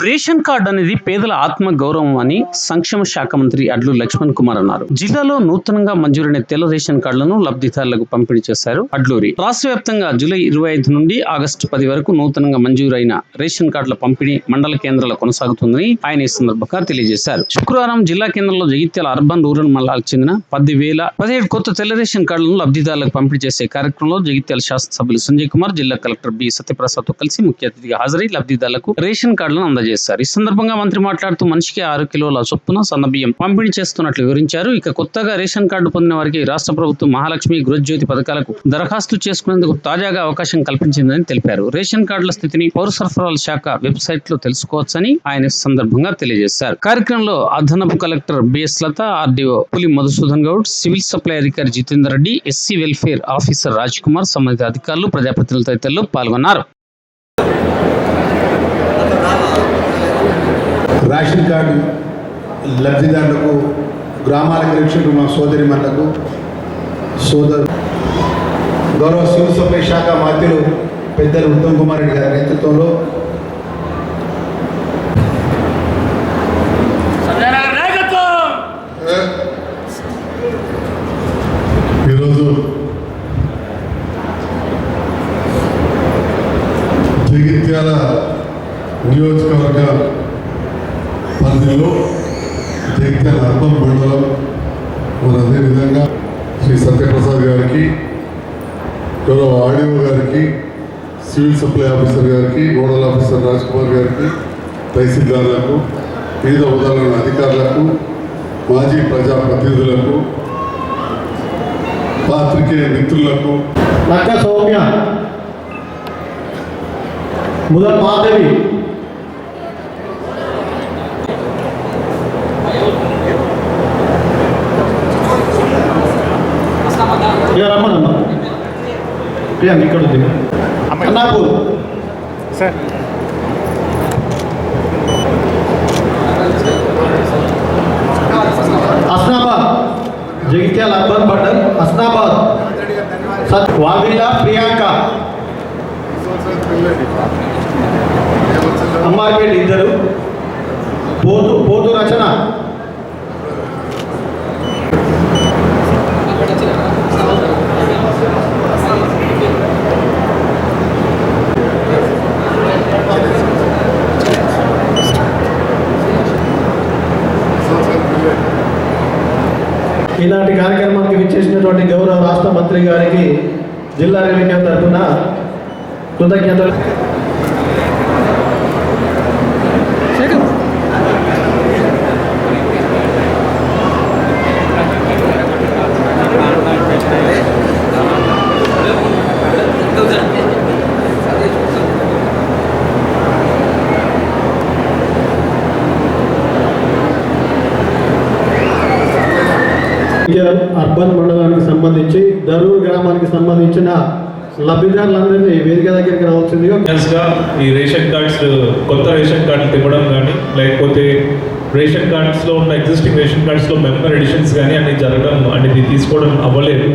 Ration card అనేది పేదల ఆత్మ గౌరవం అని సంక్షేమ శాఖ మంత్రి అడ్లు లక్ష్మణ్ కుమార్ అన్నారు. జిల్లాలో నూతనంగా మంజూరైన తెల్ల రేషన్ కార్డులను లబ్ధిదారులకు పంపిణీ చేశారు అడ్లూరి. రాష్ట్ర వ్యాప్తంగా జూలై ఇరవై ఐదు నుండి ఆగస్టు పది వరకు నూతనంగా మంజూరైన రేషన్ కార్డుల పంపిణీ మండల కేంద్రాల్లో కొనసాగుతుందని ఆయన ఈ సందర్భంగా తెలియజేశారు. శుక్రవారం జిల్లా కేంద్రంలో జగిత్యాల అర్బన్ రూరల్ మండలాలకు చెందిన పది వేల పదిహేడు కొత్త తెల్ల రేషన్ కార్డులను లబ్ధిదారులకు పంపిణీ చేసే కార్యక్రమంలో జగిత్యాల శాసనసభ్యులు సంజయ్ కుమార్ జిల్లా కలెక్టర్ బి సత్యప్రసాద్తో కలిసి ముఖ్య అతిథిగా హాజరై లబ్ధిదారులకు రేషన్ కార్డులను అందజేశారు. ఈ సందర్భంగా మంత్రి మాట్లాడుతూ మనిషికి ఆరు కిలోల చొప్పున సన్న బియ్యం పంపిణీ చేస్తున్నట్లు వివరించారు. ఇక కొత్తగా రేషన్ కార్డు పొందిన వారికి రాష్ట్ర ప్రభుత్వం మహాలక్ష్మి గృహజ్యోతి పథకాలకు దరఖాస్తు చేసుకునేందుకు తాజాగా అవకాశం కల్పించిందని తెలిపారు. రేషన్ కార్డుల స్థితిని పౌర సరఫరాల శాఖ వెబ్సైట్లో తెలుసుకోవచ్చని ఆయన సందర్భంగా తెలియజేశారు. కార్యక్రమంలో అదనపు కలెక్టర్ బిఎస్ లత ఆర్డీఓ పులి మధుసూదన్ గౌడ్ సివిల్ సప్లై అధికారి Jitender Reddy SC welfare officer Raj Kumar సంబంధిత అధికారులు ప్రజాప్రతినిధులు తదితరులు పాల్గొన్నారు. రేషన్ కార్డు లబ్ధిదారులకు గ్రామాలకు రక్షకులు మా సోదరి మనులకు సోదరు గౌరవ సివిల్ సప్లై శాఖ మాత్రులు పెద్దలు ఉత్తమ్ కుమార్ రెడ్డి గారి నేతృత్వంలో సంజయనగర్ ఈరోజు జగిత్యాల నియోజకవర్గ పరిధిలో జగిత్యాల అర్బన్ మండలం మరి అదేవిధంగా శ్రీ సత్యప్రసాద్ గారికి గౌరవ ఆడియో గారికి సివిల్ సప్లై ఆఫీసర్ గారికి నోడల్ ఆఫీసర్ రాజ్ కుమార్ గారికి తహసీల్దార్లకు వివిధ ఉదాహరణ అధికారులకు మాజీ ప్రజాప్రతినిధులకు పాత్రికేయ మిత్రులకు. నక్క సౌమ్య. ముదల్ మాధవి. ఇక రమ్మనమ్మ. ప్రియాంక ఇక్కడ ఉంది అన్నాపూర్. సార్. హస్నాబాద్ జగిత్యాల అర్బన్ బట్టల్ హస్నాబాద్ సత్ వావిల్లా ప్రియాంక. అమ్మార్పేట ఇద్దరు. పోతు పోతు రచన. ఇలాంటి కార్యక్రమానికి విచ్చేసినటువంటి గౌరవ రాష్ట్ర మంత్రి గారికి జిల్లా రెవెన్యూ తరఫున కృతజ్ఞతలు. విజయ్ అర్బన్ మండలానికి సంబంధించి దరూర్ గ్రామానికి సంబంధించిన లబ్ధిదారులందరినీ వేదిక దగ్గరికి రావాల్సిందిగా ఈ రేషన్ కార్డ్స్ కొత్త రేషన్ కార్డులు ఇవ్వడం కానీ లేకపోతే రేషన్ కార్డ్స్లో ఉన్న ఎగ్జిస్టింగ్ రేషన్ కార్డ్స్లో మెంబర్ ఎడిషన్స్ కానీ అన్ని జరగడం అనేది తీసుకోవడం అవ్వలేదు.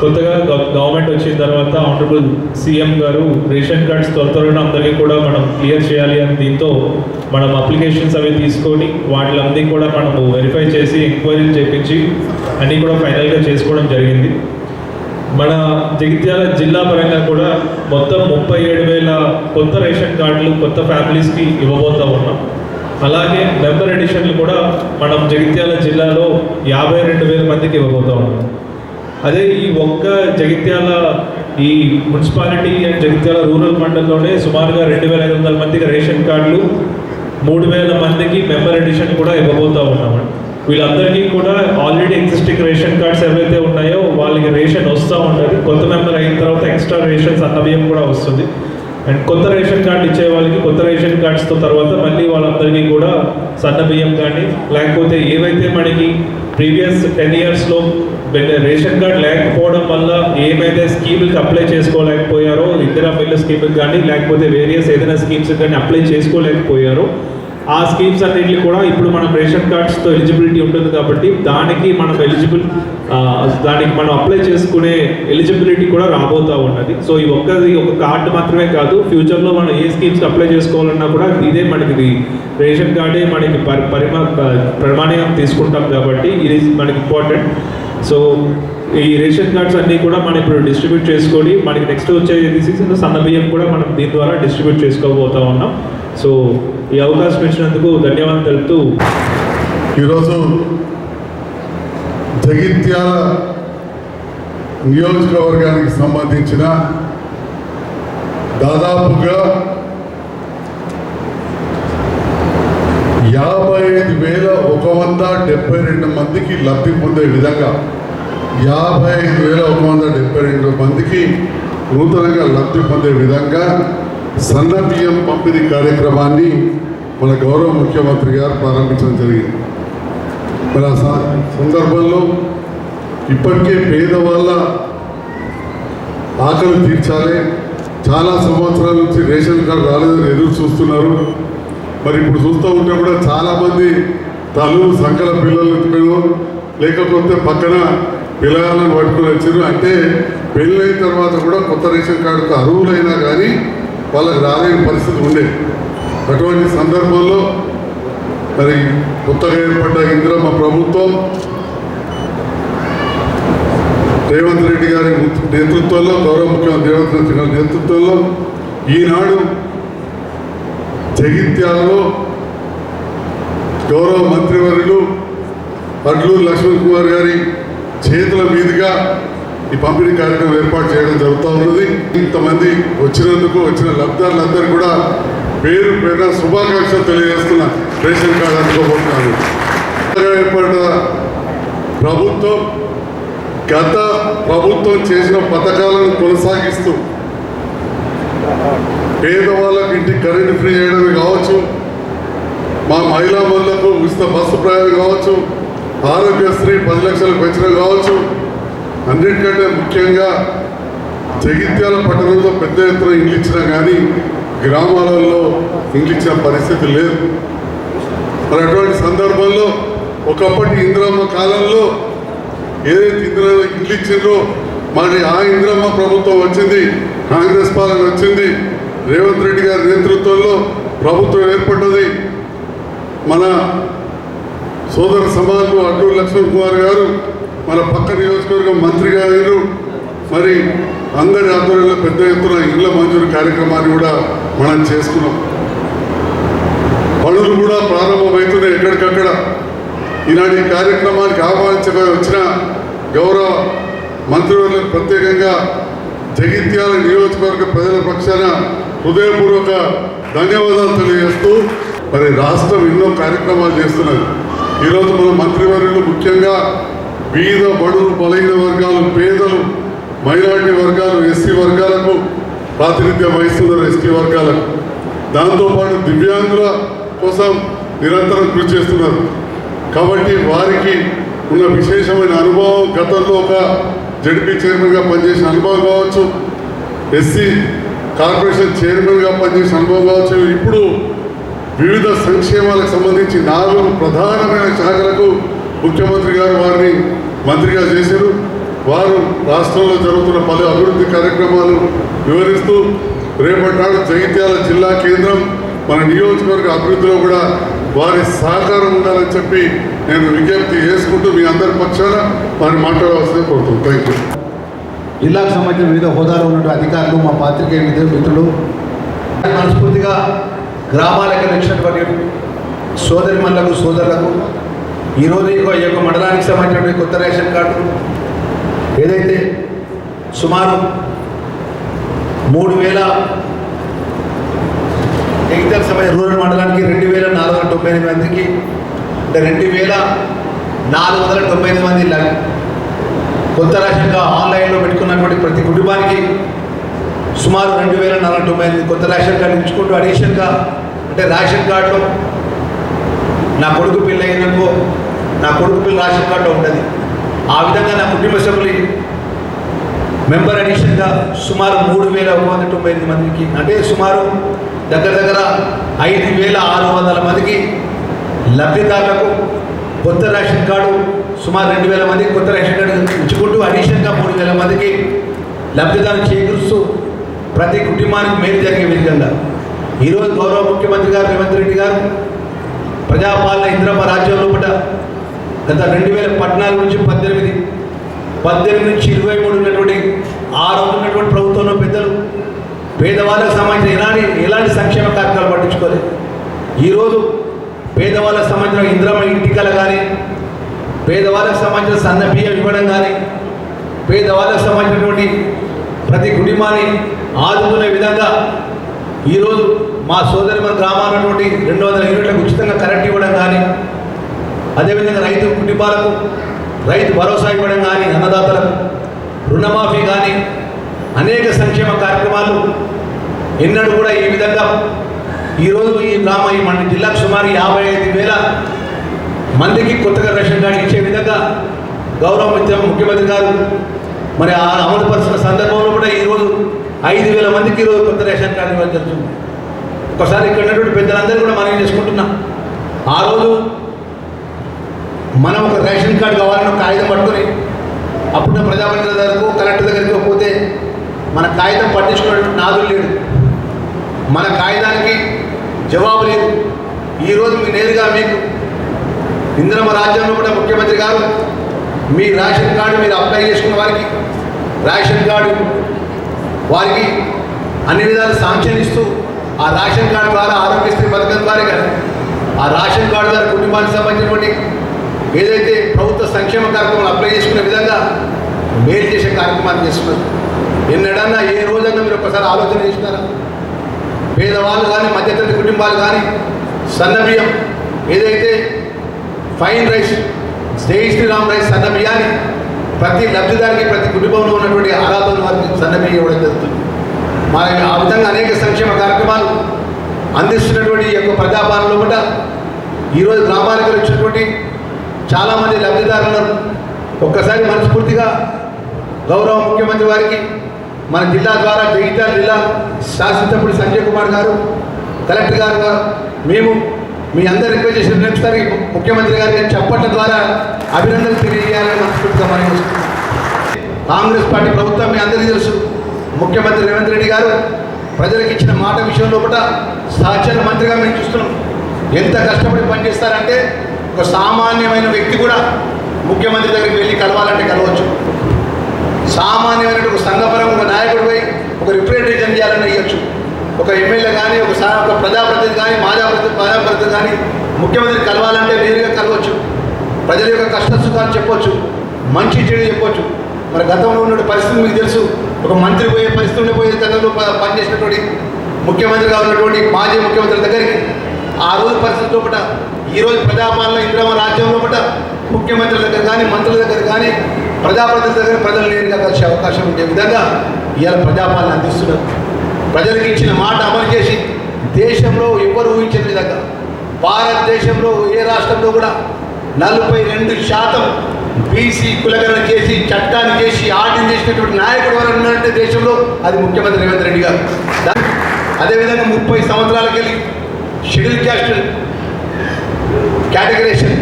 కొత్తగా గవర్నమెంట్ వచ్చిన తర్వాత ఆనరబుల్ సీఎం గారు రేషన్ కార్డ్స్ త్వర త్వరగా అందరికీ కూడా మనం క్లియర్ చేయాలి అని దీంతో మనం అప్లికేషన్స్ అవి తీసుకొని వాటిలన్నీ కూడా మనము వెరిఫై చేసి ఎంక్వైరీలు చేపించి అన్నీ కూడా ఫైనల్గా చేసుకోవడం జరిగింది. మన జగిత్యాల జిల్లా పరంగా కూడా మొత్తం ముప్పై ఏడు వేల కొత్త రేషన్ కార్డులు కొత్త ఫ్యామిలీస్కి ఇవ్వబోతా ఉన్నాం. అలాగే మెంబర్ ఎడిషన్లు కూడా మనం జగిత్యాల జిల్లాలో యాభై రెండు వేల మందికి ఇవ్వబోతా ఉన్నాం. అదే ఈ ఒక్క జగిత్యాల ఈ మున్సిపాలిటీ అండ్ జగిత్యాల రూరల్ మండలంలోనే సుమారుగా రెండు వేల ఐదు వందల మందికి రేషన్ కార్డులు మూడు వేల మందికి మెంబర్ ఎడిషన్ కూడా ఇవ్వబోతూ ఉన్నామండి వీళ్ళందరికీ కూడా ఆల్రెడీ ఎగ్జిస్టింగ్ రేషన్ కార్డ్స్ ఏవైతే ఉన్నాయో వాళ్ళకి రేషన్ వస్తూ ఉంటుంది. కొత్త మెంబర్ అయిన తర్వాత ఎక్స్ట్రా రేషన్స్ అన్నవ్యం బియ్యం కూడా వస్తుంది. అండ్ కొత్త రేషన్ కార్డు ఇచ్చే వాళ్ళకి కొత్త రేషన్ కార్డ్స్తో తర్వాత మళ్ళీ వాళ్ళందరికీ కూడా సన్న బియ్యం కానీ లేకపోతే ఏవైతే మనకి ప్రీవియస్ టెన్ ఇయర్స్లో రేషన్ కార్డ్ లేకపోవడం వల్ల ఏమైతే స్కీములకి అప్లై చేసుకోలేకపోయారో ఇందిరా మిల్లు స్కీమ్కి కానీ లేకపోతే వేరియస్ ఏదైనా స్కీమ్స్ కానీ అప్లై చేసుకోలేకపోయారో ఆ స్కీమ్స్ అన్నింటికి కూడా ఇప్పుడు మనం రేషన్ కార్డ్స్తో ఎలిజిబిలిటీ ఉంటుంది కాబట్టి దానికి మనం ఎలిజిబుల్ దానికి మనం అప్లై చేసుకునే ఎలిజిబిలిటీ కూడా రాబోతూ ఉన్నది. సో ఈ ఒక్కది ఒక కార్డు మాత్రమే కాదు ఫ్యూచర్లో మనం ఏ స్కీమ్స్కి అప్లై చేసుకోవాలన్నా కూడా ఇదే మనకి ఇది. రేషన్ కార్డే మనకి పరి పరిమా ప్రమాణం తీసుకుంటాం కాబట్టి ఇది మనకి ఇంపార్టెంట్ సో ఈ రేషన్ కార్డ్స్ అన్నీ కూడా మనం ఇప్పుడు డిస్ట్రిబ్యూట్ చేసుకొని మనకి నెక్స్ట్ వచ్చే సీజన్ సన్న బియ్యం కూడా మనం దీని ద్వారా డిస్ట్రిబ్యూట్ చేసుకోబోతా ఉన్నాం. సో ఈ అవకాశం ఇచ్చినందుకు ధన్యవాదాలు తెలుపుతూ ఈరోజు జగిత్యాల నియోజకవర్గానికి సంబంధించిన దాదాపుగా యాభై ఐదు వేల ఒక వంద డెబ్బై రెండు మందికి లబ్ధి పొందే విధంగా యాభై ఐదు వేల ఒక వంద డెబ్బై రెండు మందికి నూతనంగా లబ్ధి పొందే విధంగా సన్న బియ్యం పంపిణీ కార్యక్రమాన్ని మన గౌరవ ముఖ్యమంత్రి గారు ప్రారంభించడం జరిగింది. మరి ఆ సందర్భంలో ఇప్పటికే పేదవాళ్ళ ఆకలి తీర్చాలి. చాలా సంవత్సరాల నుంచి రేషన్ కార్డు రాలేదని ఎదురు చూస్తున్నారు. మరి ఇప్పుడు చూస్తూ ఉంటే కూడా చాలామంది తల్లు సంకల పిల్లలు ఎత్తుకోవడం లేకపోతే పక్కన పిల్లగాళ్ళని పట్టుకుని వచ్చారు. అంటే పెళ్ళైన తర్వాత కూడా కొత్త రేషన్ కార్డుకు అర్హులైనా కానీ వాళ్ళకి రాలేని పరిస్థితి ఉండేది. అటువంటి సందర్భంలో మరి కొత్తగా ఏర్పడ్డ ఇందిరమ్మ ప్రభుత్వం రేవంత్ రెడ్డి గారి నేతృత్వంలో గౌరవ ముఖ్యమంత్రి రేవంత్ రెడ్డి గారి నేతృత్వంలో ఈనాడు జగిత్యాలలో గౌరవ మంత్రివర్యులు అడ్లూరు లక్ష్మణ్ కుమార్ గారి చేతుల మీదుగా ఈ పంపిణీ కార్యక్రమం ఏర్పాటు చేయడం జరుగుతూ ఉన్నది. ఇంతమంది వచ్చినందుకు వచ్చిన లబ్ధారులందరూ కూడా పేరు పేరున శుభాకాంక్షలు తెలియజేస్తున్న రేషన్ కార్డు అందుకోబోతున్నాను. కొత్తగా ఏర్పడిన ప్రభుత్వం గత ప్రభుత్వం చేసిన పథకాలను కొనసాగిస్తూ పేదవాళ్ళకి ఇంటికి కరెంటు ఫ్రీ చేయడమే కావచ్చు మా మహిళా మనులకు ఉచిత బస్సు ప్రయాణం కావచ్చు ఆరోగ్యశ్రీ పది లక్షలకు పెంచడం కావచ్చు అన్నిటికంటే ముఖ్యంగా జగిత్యాల పట్టణంలో పెద్ద ఎత్తున ఇండ్లు ఇచ్చినా కానీ గ్రామాలలో ఇంగ్లీష్ పరిస్థితి లేదు. మరి అటువంటి సందర్భంలో ఒకప్పటి ఇంద్రమ్మ కాలంలో ఏదైతే ఇందిరా ఇంగ్లీష్ ఇచ్చిండ్రో మరి ఆ ఇంద్రమ్మ ప్రభుత్వం వచ్చింది కాంగ్రెస్ పాలన వచ్చింది రేవంత్ రెడ్డి గారి నేతృత్వంలో ప్రభుత్వం ఏర్పడ్డది. మన సోదర సమాజం అడ్డూరు లక్ష్మణ్ కుమార్ గారు మన పక్క నియోజకవర్గం మంత్రిగా అయ్యారు మరి అందరి ఆధ్వర్యంలో పెద్ద ఎత్తున ఇళ్ళ మంజూరు కార్యక్రమాన్ని కూడా మనం చేసుకున్నాం. పనులు కూడా ప్రారంభమవుతున్నాయి ఎక్కడికక్కడ. ఈనాటి కార్యక్రమానికి ఆహ్వానించగా వచ్చిన గౌరవ మంత్రివర్యులకు ప్రత్యేకంగా జగిత్యాల నియోజకవర్గ ప్రజల పక్షాన హృదయపూర్వక ధన్యవాదాలు తెలియజేస్తూ మరి రాష్ట్రం ఎన్నో కార్యక్రమాలు చేస్తున్నది. ఈరోజు మన మంత్రివర్యులు ముఖ్యంగా బీద బడులు బలహీన వర్గాలు పేదలు మైనార్టీ వర్గాలు ఎస్సీ వర్గాలకు ప్రాతినిధ్యం వహిస్తున్నారు ఎస్టీ వర్గాలకు దాంతోపాటు దివ్యాంగుల కోసం నిరంతరం కృషి చేస్తున్నారు. కాబట్టి వారికి ఉన్న విశేషమైన అనుభవం గతంలో ఒక జడ్పీ చైర్మన్గా పనిచేసిన అనుభవం కావచ్చు ఎస్సీ కార్పొరేషన్ చైర్మన్గా పనిచేసిన అనుభవం కావచ్చు. ఇప్పుడు వివిధ సంక్షేమాలకు సంబంధించి నాలుగు ప్రధానమైన శాఖలకు ముఖ్యమంత్రి గారు వారిని మంత్రిగా చేశారు. వారు రాష్ట్రంలో జరుగుతున్న పలు అభివృద్ధి కార్యక్రమాలు వివరిస్తూ రేపటినాడు జగిత్యాల జిల్లా కేంద్రం మన నియోజకవర్గ అభివృద్ధిలో కూడా వారి సహకారం ఉండాలని చెప్పి నేను విజ్ఞప్తి చేసుకుంటూ మీ అందరి పక్షాన వారిని మాట్లాడవలసింది కోరుతున్నాను. థ్యాంక్ యూ జిల్లాకు సంబంధించిన వివిధ హోదాలో ఉన్న అధికారులు మా పాత్రికేయ మిత్రులు మనస్ఫూర్తిగా గ్రామాలకు వచ్చినటువంటి సోదరి మనులకు సోదరులకు ఈరోజు ఈ యొక్క- ఈ యొక్క మండలానికి సంబంధించినటువంటి కొత్త రేషన్ కార్డు ఏదైతే సుమారు మూడు వేల ఎగ్జామ్ సమయ రూరల్ మండలానికి రెండు వేల నాలుగు వందల తొంభై ఎనిమిది మందికి అంటే రెండు వేల నాలుగు వందల తొంభై ఎనిమిది మంది ల- కొత్త రేషన్గా ఆన్లైన్లో పెట్టుకున్నటువంటి ప్రతి కుటుంబానికి సుమారు రెండు వేల నాలుగు తొంభై ఎనిమిది కొత్త రేషన్ కార్డు ఇచ్చుకుంటూ అడిషన్గా అంటే రేషన్ కార్డులో నా కొడుకు పిల్ల అయినకో నా కొడుకు పిల్ల రేషన్ కార్డులో ఉంటుంది. ఆ విధంగా నా కుటుంబ సభ్యులు మెంబర్ అడిషన్గా సుమారు మూడు వేల ఒక వంద తొంభై ఎనిమిది మందికి అంటే సుమారు దగ్గర దగ్గర ఐదు వేల ఆరు వందల మందికి లబ్ధిదారులకు కొత్త రేషన్ కార్డు సుమారు రెండు వేల మందికి కొత్త రేషన్ కార్డు ఇచ్చుకుంటూ అడిషన్గా మూడు వేల మందికి లబ్ధిదారులు చేకూరుస్తూ ప్రతి కుటుంబానికి మేలు జరిగే విధంగా. ఈరోజు గౌరవ ముఖ్యమంత్రి గారు రేవంత్ రెడ్డి గారు ప్రజాపాలన ఇంద్రమ్మ రాజ్యం లోపల గత రెండు వేల పద్నాలుగు నుంచి పద్దెనిమిది పద్దెనిమిది నుంచి ఇరవై మూడు ఉన్నటువంటి ఆ రోజు ఉన్నటువంటి ప్రభుత్వంలో పెద్దలు పేదవాళ్ళకు సంబంధించిన ఎలాంటి ఎలాంటి సంక్షేమ కార్యక్రమాలు పట్టించుకోలేదు. ఈరోజు పేదవాళ్ళకు సంబంధించిన ఇంద్రమ ఇంటికల కానీ పేదవాళ్ళకు సంబంధించిన సన్న బియ్యం ఇవ్వడం కానీ పేదవాళ్ళకు సంబంధించినటువంటి ప్రతి కుటుంబాన్ని ఆదుకునే విధంగా ఈరోజు మా సోదరి మన గ్రామాలటువంటి రెండు వందల యూనిట్లకు ఉచితంగా కరెంట్ ఇవ్వడం కానీ అదేవిధంగా రైతు కుటుంబాలకు రైతు భరోసా ఇవ్వడం కానీ అన్నదాతలకు రుణమాఫీ కానీ అనేక సంక్షేమ కార్యక్రమాలు ఎన్నడూ కూడా ఈ విధంగా ఈరోజు ఈ గ్రామ ఈ మన జిల్లాకు సుమారు యాభై ఐదు వేల మందికి కొత్తగా రేషన్ కార్డు ఇచ్చే విధంగా గౌరవ ముఖ్యమంత్రి గారు మరి ఆ అమలుపరిచిన సందర్భంలో కూడా ఈరోజు ఐదు వేల మందికి ఈరోజు కొత్త రేషన్ కార్డు ఇవ్వడం జరుగుతుంది. ఒకసారి ఇక్కడ ఉన్నటువంటి పెద్దలందరూ కూడా మనం చేసుకుంటున్నాం. ఆ రోజు మనం ఒక రేషన్ కార్డు కావాలని ఒక కాగితం పట్టుకొని అప్పుడున్న ప్రజాప్రతినిధుల దగ్గరకు కలెక్టర్ దగ్గరికి పోతే మన కాగితం పట్టించుకున్నటువంటి నాదులు లేడు. మన కాగితానికి జవాబు లేదు. ఈరోజు మీ నేరుగా మీకు ఇంద్రమ రాజ్యంలో కూడా ముఖ్యమంత్రి గారు మీ రేషన్ కార్డు మీరు అప్లై చేసుకున్న వారికి రేషన్ కార్డు వారికి అన్ని విధాలు శాంక్షన్ ఇస్తూ ఆ రేషన్ కార్డు ద్వారా ఆరోగ్యశ్రీ పథకం ద్వారా ఆ రేషన్ కార్డు ద్వారా కుటుంబానికి సంబంధించినటువంటి ఏదైతే ప్రభుత్వ సంక్షేమ కార్యక్రమాలు అప్లై చేసుకునే విధంగా మేలు చేసే కార్యక్రమాలు చేస్తున్నారు. ఎన్నడన్నా ఏ రోజన్నా మీరు ఒకసారి ఆలోచన చేసినారా? పేదవాళ్ళు కానీ మధ్యతరగతి కుటుంబాలు కానీ సన్నబియ్యం ఏదైతే ఫైన్ రైస్ జై శ్రీరామ్ రైస్ సన్నబియ్యాన్ని ప్రతి లబ్ధిదారికి ప్రతి కుటుంబంలో ఉన్నటువంటి ఆరాధన వారికి సన్నబియ్యం ఇవ్వడం జరుగుతుంది. మరి ఆ విధంగా అనేక సంక్షేమ కార్యక్రమాలు అందిస్తున్నటువంటి ఈ యొక్క ప్రజాపాలనలో కూడా ఈరోజు గ్రామాలకు వచ్చినటువంటి చాలామంది ఉన్నారు ఒక్కసారి మనస్ఫూర్తిగా గౌరవ ముఖ్యమంత్రి వారికి మన జిల్లా ద్వారా జగిత్యాల జిల్లా శాసనసభ్యుడు సంజయ్ కుమార్ గారు కలెక్టర్ గారు మేము మీ అందరి రిక్వెస్ట్ చేసిన ఒకసారి ముఖ్యమంత్రి గారికి చెప్పట్ల ద్వారా అభినందనలు తెలియజేయాలని మనస్ఫూర్తిగా మనం కాంగ్రెస్ పార్టీ ప్రభుత్వం మీ అందరికీ తెలుసు ముఖ్యమంత్రి రేవంత్ రెడ్డి గారు ప్రజలకు ఇచ్చిన మాట విషయంలో కూడా సహచర మంత్రిగా మేము చూస్తున్నాం. ఎంత కష్టపడి పనిచేస్తారంటే ఒక సామాన్యమైన వ్యక్తి కూడా ముఖ్యమంత్రి దగ్గరికి వెళ్ళి కలవాలంటే కలవచ్చు. సామాన్యమైన ఒక సంఘపరం ఒక నాయకుడు పోయి ఒక రిప్రజెంటేషన్ చేయాలని ఇవ్వచ్చు ఒక ఎమ్మెల్యే కానీ ఒక ఒక ప్రజాప్రతినిధి కానీ మాజాప్రతి ప్రజాప్రతినిధి కానీ ముఖ్యమంత్రి కలవాలంటే నేరుగా కలవచ్చు. ప్రజల యొక్క కష్ట సుఖాలు చెప్పొచ్చు. మంచి చెడు చెప్పొచ్చు. మరి గతంలో ఉన్న పరిస్థితి మీకు తెలుసు. ఒక మంత్రి పోయే పరిస్థితి ఉండిపోయే తనలో పనిచేసినటువంటి ముఖ్యమంత్రిగా ఉన్నటువంటి మాజీ ముఖ్యమంత్రి దగ్గరికి ఆ రోజు పరిస్థితి లోపల ఈ రోజు ప్రజాపాలన ఇంద్రమ రాజ్యం లోపల ముఖ్యమంత్రుల దగ్గర కానీ మంత్రుల దగ్గర కానీ ప్రజాప్రతినిధుల దగ్గర ప్రజలు నేరుగా కలిసే అవకాశం ఉండే విధంగా ఇవాళ ప్రజాపాలన అందిస్తున్నారు. ప్రజలకు ఇచ్చిన మాట అమలు చేసి దేశంలో ఎవరు ఊహించిన విధంగా భారతదేశంలో ఏ రాష్ట్రంలో కూడా నలభై రెండు శాతం బీసీ కులగణన చేసి చట్టాన్ని చేసి ఆర్డర్ చేసినటువంటి నాయకుడు ఎవరు ఉన్నారంటే దేశంలో అది ముఖ్యమంత్రి రేవంత్ రెడ్డి గారు. అదేవిధంగా ముప్పై సంవత్సరాలకు వెళ్ళి షెడ్యూల్ క్యాస్ట్ కేటగరేషన్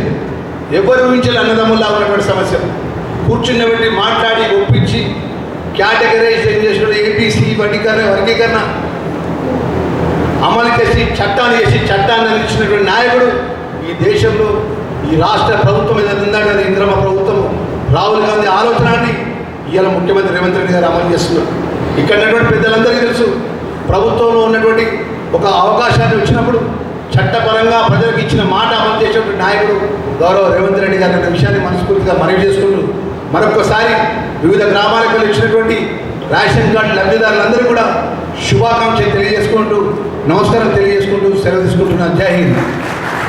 ఎవరు ఊహించాలి అన్నదమ్ముల్లా ఉన్నటువంటి సమస్య. కూర్చున్నబెట్టి మాట్లాడి ఒప్పించి క్యాటగరైజేషన్ చేసిన ఏబీసీ వర్గీకరణ వర్గీకరణ. అమలు చేసి చట్టాన్ని చేసి చట్టాన్ని అందించినటువంటి నాయకుడు ఈ దేశంలో ఈ రాష్ట్ర ప్రభుత్వం ఏదైనా ఉందంటే ఇంద్రమ ప్రభుత్వం. రాహుల్ గాంధీ ఆలోచనని ఇవాళ ముఖ్యమంత్రి రేవంత్ రెడ్డి గారు అమలు చేస్తున్నారు. ఇక్కడ ఉన్నటువంటి పెద్దలందరికీ తెలుసు ప్రభుత్వంలో ఉన్నటువంటి ఒక అవకాశాన్ని వచ్చినప్పుడు చట్టపరంగా ప్రజలకు ఇచ్చిన మాట అమలు చేసేటువంటి నాయకుడు గౌరవ రేవంత్ రెడ్డి గారు విషయాన్ని మనస్ఫూర్తిగా మనవి చేసుకుంటూ మరొకసారి వివిధ గ్రామాలకు వెళ్ళి వచ్చినటువంటి రేషన్ కార్డు లబ్ధిదారులందరూ కూడా శుభాకాంక్షలు తెలియజేసుకుంటూ నమస్కారం తెలియజేసుకుంటూ సెలవు తీసుకుంటున్నాను. జై హింద్.